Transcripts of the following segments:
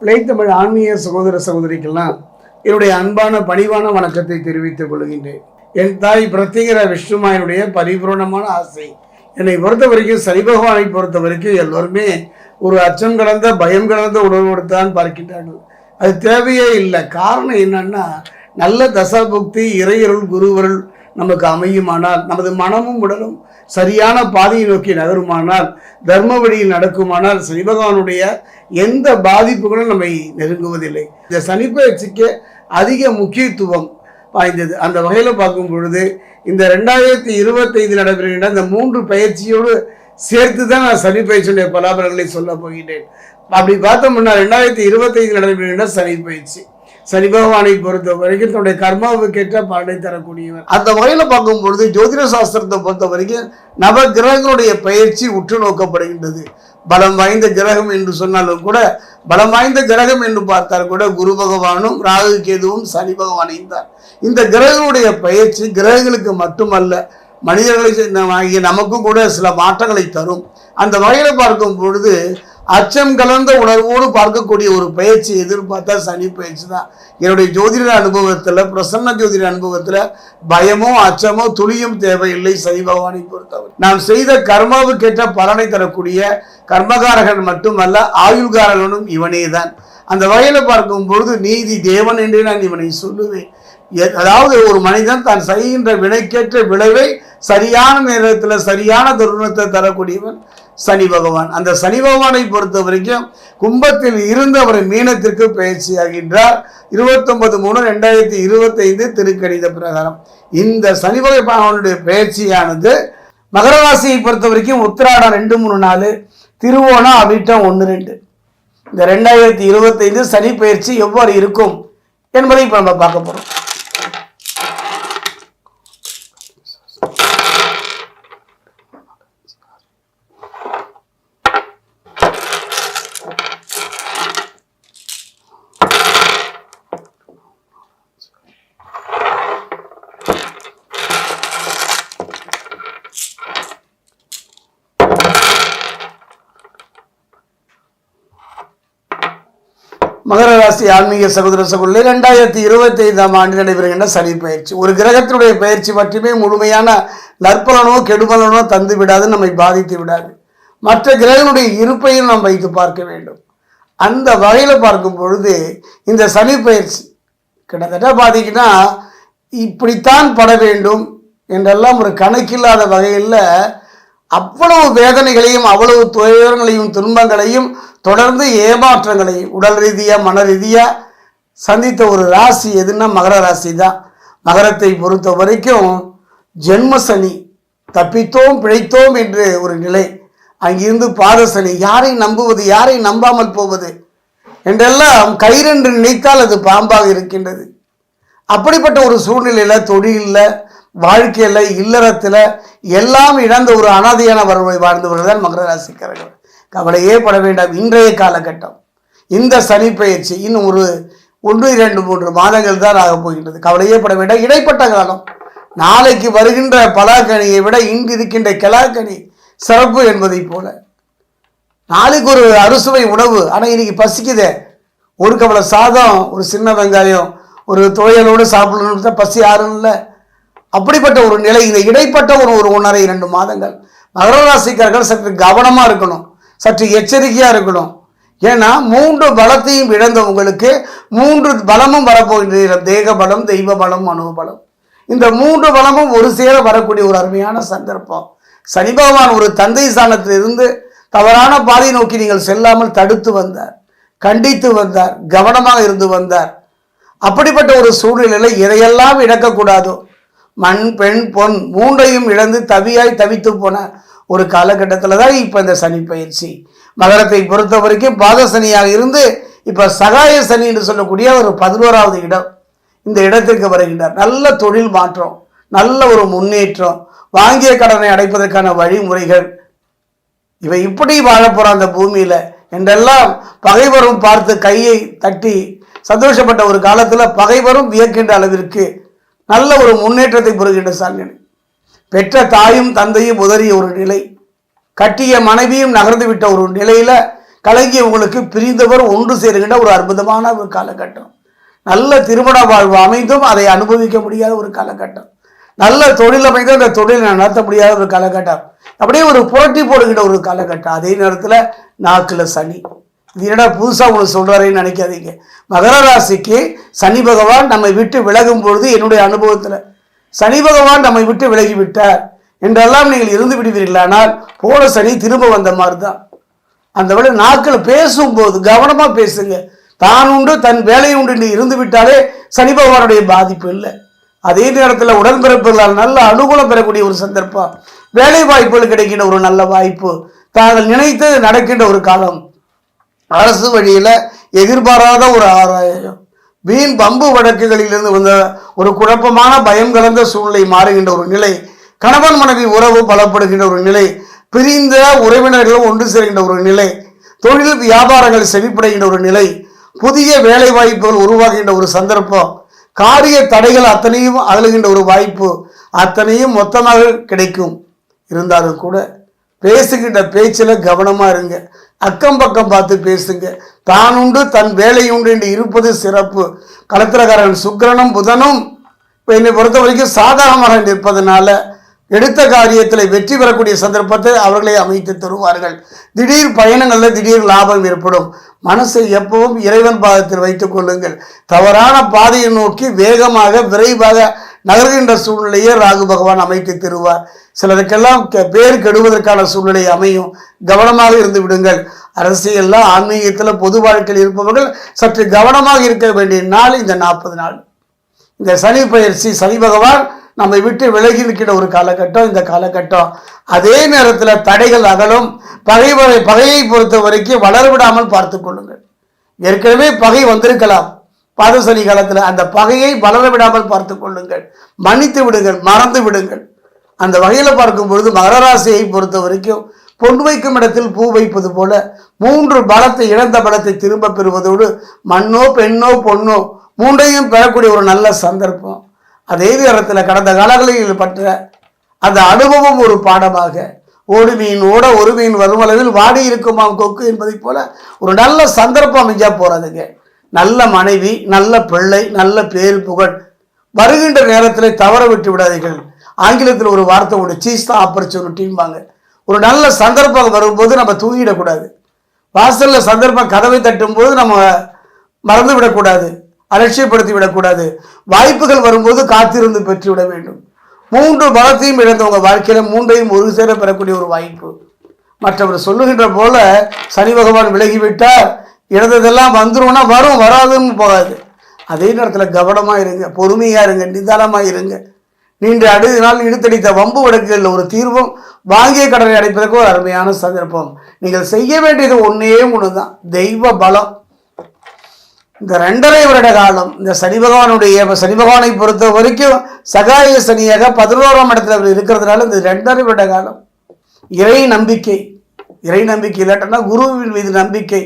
பிழைத்தமிழ் ஆன்மீக சகோதர சகோதரிக்கெல்லாம் என்னுடைய அன்பான பணிவான வணக்கத்தை தெரிவித்துக் கொள்கின்றேன். என் தாய் பிரத்யேகர விஷ்ணுமாயனுடைய பரிபூர்ணமான ஆசை. என்னை பொறுத்த வரைக்கும் சனி பகவானை பொறுத்த வரைக்கும் எல்லோருமே ஒரு அச்சம் கலந்த பயம் கலந்த உணர்வோடு தான் பார்க்கின்றார்கள். அது தேவையே இல்லை. காரணம் என்னன்னா நல்ல தசாபுக்தி இறையருள் குருவருள் நமக்கு அமையுமானால் நமது மனமும் உடலும் சரியான பாதையை நோக்கி நகருமானால் தர்ம வழியில் நடக்குமானால் சனி பகவானுடைய எந்த பாதிப்புகளும் நம்மை நெருங்குவதில்லை. இந்த சனி பயிற்சிக்கு அதிக முக்கியத்துவம் வாய்ந்தது. அந்த வகையில் பார்க்கும் பொழுது இந்த ரெண்டாயிரத்தி இருபத்தைந்து நடைபெறுகின்ற இந்த மூன்று பயிற்சியோடு சேர்த்து தான் நான் சனி பயிற்சியுடைய பலாபலங்களை சொல்ல போகின்றேன். அப்படி பார்த்தோம்னா ரெண்டாயிரத்தி இருபத்தைந்து நடைபெறுகின்ற சனி பயிற்சி. சனி பகவானை பொறுத்த வரைக்கும் தன்னுடைய கர்மாவுக்கேற்ற பலனை தரக்கூடியவர். அந்த வகையில் பார்க்கும் பொழுது ஜோதிட சாஸ்திரத்தை பொறுத்த வரைக்கும் நவ கிரகங்களுடைய பயிற்சி உற்று நோக்கப்படுகின்றது. பலம் வாய்ந்த கிரகம் என்று சொன்னாலும் கூட பலம் வாய்ந்த கிரகம் என்று பார்த்தால் கூட குரு பகவானும் ராகு கேதுவும் சனி பகவானையும் தான். இந்த கிரகங்களுடைய பயிற்சி கிரகங்களுக்கு மட்டுமல்ல மனிதர்களை ஆகிய நமக்கும் கூட சில மாற்றங்களை தரும். அந்த வகையில் பார்க்கும் பொழுது அச்சம் கலந்த உணர்வோடு பார்க்கக்கூடிய ஒரு பயிற்சி எதிர்பார்த்தா சனி பயிற்சி தான். என்னுடைய ஜோதிட அனுபவத்தில் பிரசன்ன ஜோதிட அனுபவத்தில் பயமோ அச்சமோ துளியும் தேவையில்லை சனி பகவானை பொறுத்தவர். நாம் செய்த கர்மாவுக்கேற்ற பலனை தரக்கூடிய கர்மகாரகன் மட்டுமல்ல ஆயுள்காரகனும் இவனே தான். அந்த வகையில் பார்க்கும் பொழுது நீதி தேவன் என்றே நான் இவனை சொல்லுவேன். அதாவது ஒரு மனிதன் தான் செய்கின்ற வினைக்கேற்ற விளைவை சரியான நேரத்தில் சரியான தருணத்தை தரக்கூடியவன். சனி பகவான். அந்த சனி பகவானை பொறுத்த வரைக்கும் கும்பத்தில் இருந்து அவர் மீனத்திற்கு பயிற்சியாகின்றார். இருபத்தொன்பது மூணு ரெண்டாயிரத்தி இருபத்தைந்து திருக்கணித பிரகாரம். இந்த சனி பகவானுடைய பயிற்சியானது மகர ராசியை பொறுத்த வரைக்கும் உத்திராடம் ரெண்டு மூணு நாலு திருவோணம் அவிட்டம் ஒன்று ரெண்டு. இந்த ரெண்டாயிரத்தி இருபத்தைந்து சனி பயிற்சி எவ்வாறு இருக்கும் என்பதை இப்போ நம்ம பார்க்க போகிறோம் மகர ராசி ஆன்மீக சகோதர சகோதரி ரெண்டாயிரத்தி இருபத்தி ஐந்தாம் ஆண்டு நடைபெறுகின்ற சனி பயிற்சி. ஒரு கிரகத்தினுடைய பயிற்சி மட்டுமே முழுமையான நற்பலனோ கெடுபலனோ தந்து விடாது நம்மை பாதித்து விடாது. மற்ற கிரகனுடைய இருப்பையும் நாம் வைத்து பார்க்க வேண்டும். அந்த வகையில் பார்க்கும் பொழுது இந்த சனி பயிற்சி கிட்டத்தட்ட பார்த்தீங்கன்னா இப்படித்தான் பட வேண்டும் என்றெல்லாம் ஒரு கணக்கில்லாத வகையில் அவ்வளவு வேதனைகளையும் அவ்வளவு துயரங்களையும் துன்பங்களையும் தொடர்ந்து ஏமாற்றங்களை உடல் ரீதியாக மன ரீதியாக சந்தித்த ஒரு ராசி எதுன்னா மகர ராசி தான் மகரத்தை பொறுத்த வரைக்கும் ஜென்ம சனி தப்பித்தோம் பிழைத்தோம் என்று ஒரு நிலை. அங்கிருந்து பாதசனி யாரை நம்புவது யாரை நம்பாமல் போவது என்றெல்லாம் கயிறென்று நினைத்தால் அது பாம்பாக இருக்கின்றது. அப்படிப்பட்ட ஒரு சூழ்நிலையில் தொழிலில் வாழ்க்கையில் இல்லறத்தில் எல்லாம் இழந்த ஒரு அனாதையான வரவை வாழ்ந்தவர்கள் தான் மகர ராசிக்காரர்கள். கவலையே பட வேண்டாம். இன்றைய காலகட்டம். இந்த சனி பயிற்சி இன்னும் ஒரு ஒன்று இரண்டு மூன்று மாதங்கள் தான் ஆகப் போகின்றது. கவலையே பட வேண்டாம். இடைப்பட்ட காலம். நாளைக்கு வருகின்ற பலாக்கனியை விட இன்று இருக்கின்ற கிளாக்கனி சிறப்பு என்பதைப் போல. நாளைக்கு ஒரு அறுசுவை உணவு. ஆனால் இன்னைக்கு பசிக்குதே. ஒரு கவலை சாதம் ஒரு சின்ன வெங்காயம் ஒரு துவையலோடு சாப்பிடணும்னு தான் பசி இல்லை அப்படிப்பட்ட ஒரு நிலை இந்த இடைப்பட்ட ஒரு ஒரு ஒன்றரை இரண்டு மாதங்கள். மகர ராசிக்காரர்கள் சற்று கவனமாக இருக்கணும். சற்று எச்சரிக்கையாக இருக்கணும். ஏன்னா மூன்று பலத்தையும் இழந்தவங்களுக்கு மூன்று பலமும் வரப்போகின்ற தேக பலம் தெய்வ பலம் மனோபலம். இந்த மூன்று பலமும் ஒரு சேர வரக்கூடிய ஒரு அருமையான சந்தர்ப்பம். சனி பகவான் ஒரு தந்தை ஸ்தானத்திலிருந்து தவறான பாதை நோக்கி நீங்கள் செல்லாமல் தடுத்து வந்தார். கண்டித்து வந்தார். கவனமாக இருந்து வந்தார். அப்படிப்பட்ட ஒரு சூழ்நிலையில் இதையெல்லாம் இழக்கக்கூடாதோ மண் பெண் பொன் மூன்றையும் இழந்து தவியாய் தவித்து போன ஒரு காலகட்டத்தில் தான் இப்போ இந்த சனி பயிற்சி. மகரத்தை பொறுத்த வரைக்கும் பாத சனியாக இருந்து இப்போ சகாய சனி என்று சொல்லக்கூடிய ஒரு பதினோராவது இடம் இந்த இடத்திற்கு வருகின்றார். நல்ல தொழில் மாற்றம் நல்ல ஒரு முன்னேற்றம் வாங்கிய கடனை அடைப்பதற்கான வழிமுறைகள். இவை இப்படி வாழப் அந்த பூமியில என்றெல்லாம் பகைவரும் பார்த்து கையை தட்டி சந்தோஷப்பட்ட ஒரு காலத்தில் பகைவரும் வியக்கின்ற அளவிற்கு நல்ல ஒரு முன்னேற்றத்தை பெறுகின்ற சூழ்நிலை பெற்ற தாயும் தந்தையும் உதறிய ஒரு நிலை. கட்டிய மனைவியும் நகர்ந்து விட்ட ஒரு நிலையில் கலங்கியவங்களுக்கு பிரிந்தவர் ஒன்று சேருகின்ற ஒரு அற்புதமான ஒரு காலகட்டம். நல்ல திருமண வாழ்வு அமைந்தும் அதை அனுபவிக்க முடியாத ஒரு காலகட்டம். நல்ல தொழில் அமைந்து அந்த தொழிலை நடத்த முடியாத ஒரு காலகட்டம். அப்படியே ஒரு புரட்டி போடுகின்ற ஒரு காலகட்டம். அதே நேரத்தில் நாக்கில் சனி. இது என்னடா புதுசாக உங்களுக்கு சொல்கிறாரேன்னு நினைக்காதீங்க. மகர ராசிக்கு சனி பகவான் நம்மை விட்டு விலகும் பொழுது என்னுடைய அனுபவத்தில் சனி பகவான் நம்மை விட்டு விலகிவிட்டார். என்றெல்லாம் நீங்கள் இருந்து விடுவீர்களானால் போன சனி திரும்ப வந்த மாதிரி தான் அந்த வேளை நாட்கள் பேசும்போது கவனமாக பேசுங்க. தான் உண்டு தன் வேலை உண்டு என்று இருந்து விட்டாலே சனி பகவானுடைய பாதிப்பு இல்லை. அதே நேரத்தில் உடன்பிறப்புகளால் நல்ல அனுகூலம் பெறக்கூடிய ஒரு சந்தர்ப்பம். வேலை வாய்ப்புகள் கிடைக்கின்ற ஒரு நல்ல வாய்ப்பு. தாங்கள் நினைத்தது நடக்கின்ற ஒரு காலம். அரசு வழியில் எதிர்பாராத ஒரு ஆராயம் வீண் பம்பு வழக்குகளிலிருந்து வந்த ஒரு குழப்பமான பயம் கலந்த சூழ்நிலை மாறுகின்ற ஒரு நிலை கணவன் மனைவி உறவு பலப்படுகின்ற ஒரு நிலை பிரிந்த உறவினர்களும் ஒன்று சேர்கின்ற ஒரு நிலை தொழில் வியாபாரங்கள் செழிப்படைகின்ற ஒரு நிலை புதிய வேலை வாய்ப்புகள் உருவாகின்ற ஒரு சந்தர்ப்பம் காரிய தடைகள் அத்தனையும் அகலுகின்ற ஒரு வாய்ப்பு அத்தனையும் மொத்தமாக கிடைக்கும். இருந்தாலும் கூட பேசுகின்ற பேச்சில் கவனமாக இருங்க. அக்கம் பக்கம் பார்த்து பேசுங்க. தான் உண்டு தன் வேலை உண்டு என்று இருப்பது சிறப்பு. கலத்திரக்காரன் சுக்கிரனும் புதனும் என்னை பொறுத்த வரைக்கும் சாதகமாக நிற்பதனால எடுத்த காரியத்தில் வெற்றி பெறக்கூடிய சந்தர்ப்பத்தை அவர்களை அமைத்து தருவார்கள். திடீர் பயணங்களில் திடீர் லாபம் ஏற்படும். மனசை எப்பவும் இறைவன் பாதத்தில் வைத்துக் கொள்ளுங்கள். தவறான பாதையை நோக்கி வேகமாக விரைவாக நகர்கின்ற சூழ்நிலையே ராகு பகவான் அமைத்து தருவார் சிலருக்கெல்லாம் கெ- பேர் கெடுவதற்கான சூழ்நிலை அமையும். கவனமாக இருந்து விடுங்கள். அரசியல்ல ஆன்மீகத்தில் பொது வாழ்க்கையில் இருப்பவர்கள் சற்று கவனமாக இருக்க வேண்டிய நாள் இந்த நாற்பது நாள். இந்த சனி பயிற்சி சனி பகவான் நம்மை விட்டு விலகி இருக்கிற ஒரு காலகட்டம் இந்த காலகட்டம். அதே நேரத்தில் தடைகள் அகலும். பகை பகையை பொறுத்த வரைக்கும் வளர விடாமல் பார்த்து கொள்ளுங்கள். ஏற்கனவே பகை வந்திருக்கலாம். பாதசனி காலத்தில் அந்த பகையை வளர விடாமல் பார்த்து கொள்ளுங்கள். மன்னித்து விடுங்கள் மறந்து விடுங்கள். அந்த வகையில் பார்க்கும் பொழுது மகராசியை பொறுத்த வரைக்கும் பொன் வைக்கும் இடத்தில் பூ வைப்பது போல மூன்று பலத்தை இழந்த பலத்தை திரும்ப பெறுவதோடு மண்ணோ பெண்ணோ பொண்ணோ மூன்றையும் பெறக்கூடிய ஒரு நல்ல சந்தர்ப்பம். அதே நேரத்தில் கடந்த காலங்களில் பற்ற அந்த அனுபவம் ஒரு பாடமாக. ஓடு மீன் ஓட ஒரு மீன் வரும் அளவில் வாடி இருக்குமாம் கொக்கு என்பதைப் போல ஒரு நல்ல சந்தர்ப்பம் அமைஞ்சா போகிறதுங்க நல்ல மனைவி நல்ல பிள்ளை நல்ல பேர் புகழ். வருகின்ற நேரத்தில் தவற விட்டு விடாதீர்கள். ஆங்கிலத்தில் ஒரு வார்த்தை உண்டு சீஸ் தான் ஆப்பர்ச்சுனிட்டிம்பாங்க ஒரு நல்ல சந்தர்ப்பம் வரும்போது நம்ம தூங்கிடக்கூடாது. வாசலில் சந்தர்ப்பம் கதவை தட்டும் போது நம்ம மறந்து விடக்கூடாது. அலட்சியப்படுத்தி விடக்கூடாது. வாய்ப்புகள் வரும்போது காத்திருந்து பெற்றுவிட வேண்டும். மூன்று பலத்தையும் இழந்தவங்க வாழ்க்கையில் மூன்றையும் ஒரு சேர பெறக்கூடிய ஒரு வாய்ப்பு. மற்றவர் சொல்லுகின்ற போல சனி பகவான் விலகிவிட்டார். இடத்ததெல்லாம் வந்துரும்னா வரும் வராதுன்னு போகாது. அதே நேரத்தில் கவனமாக இருங்க பொறுமையாக இருங்க நிதானமாக இருங்க. நீண்ட அடுத்த நாள் இழுத்தடித்த வம்பு வழக்குகளில் ஒரு தீர்வும் வாங்கிய கடனை அடைப்பதற்கு ஒரு அருமையான சந்தர்ப்பம். நீங்கள் செய்ய வேண்டியது ஒன்றே ஒன்று தான் தெய்வ பலம். இந்த ரெண்டரை வருட காலம் இந்த சனி பகவானுடைய சனி பகவானை பொறுத்த வரைக்கும் சகாய சனியாக பதினோராம் இடத்துல அவர் இருக்கிறதுனால இந்த ரெண்டரை வருட காலம் இறை நம்பிக்கை. இறை நம்பிக்கை இல்லாட்டன்னா குருவின் மீது நம்பிக்கை.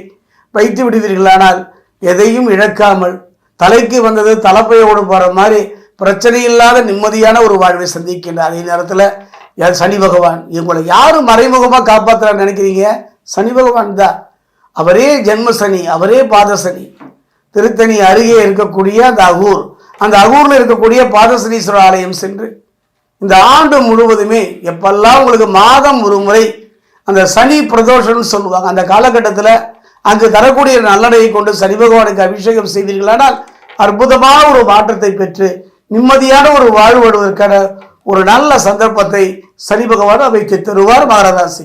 வைத்து விடுவீர்களானால் எதையும் இழக்காமல் தலைக்கு வந்தது தலைப்பையோடு போகிற மாதிரி பிரச்சனை இல்லாத நிம்மதியான ஒரு வாழ்வை சந்திக்கின்ற அதே நேரத்தில் சனி பகவான்? இவங்களை யாரும் மறைமுகமாக காப்பாற்றுறான்னு நினைக்கிறீங்க? சனி பகவான் தான். அவரே ஜென்ம சனி அவரே பாதசனி. திருத்தணி அருகே இருக்கக்கூடிய அந்த அகூர். அந்த அகூரில் இருக்கக்கூடிய பாதசனீஸ்வரர் ஆலயம் சென்று இந்த ஆண்டு முழுவதுமே எப்பெல்லாம் உங்களுக்கு மாதம் ஒரு முறை அந்த சனி பிரதோஷம்னு சொல்லுவாங்க அந்த காலகட்டத்தில் அங்கு தரக்கூடிய நல்லடையை கொண்டு சனி பகவானுக்கு அபிஷேகம் செய்வீர்களானால் அற்புதமான ஒரு மாற்றத்தை பெற்று நிம்மதியான ஒரு வாழ்வடுவதற்கான ஒரு நல்ல சந்தர்ப்பத்தை சனி பகவான் அமைத்து தருவார் மகராசி